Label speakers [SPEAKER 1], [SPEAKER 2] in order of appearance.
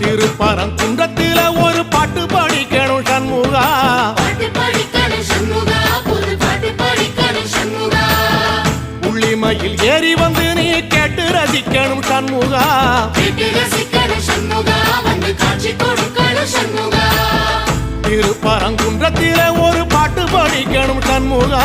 [SPEAKER 1] திருப்பரங்குன்றத்தில ஒரு பாட்டு படிக்கணும் சண்முகா. உள்ளிமையில் ஏறி வந்து நீ கேட்டு ரசிக்கணும் சண்முகா. திருப்பரங்குன்றத்தில ஒரு பாட்டு படிக்கணும் சண்முகா.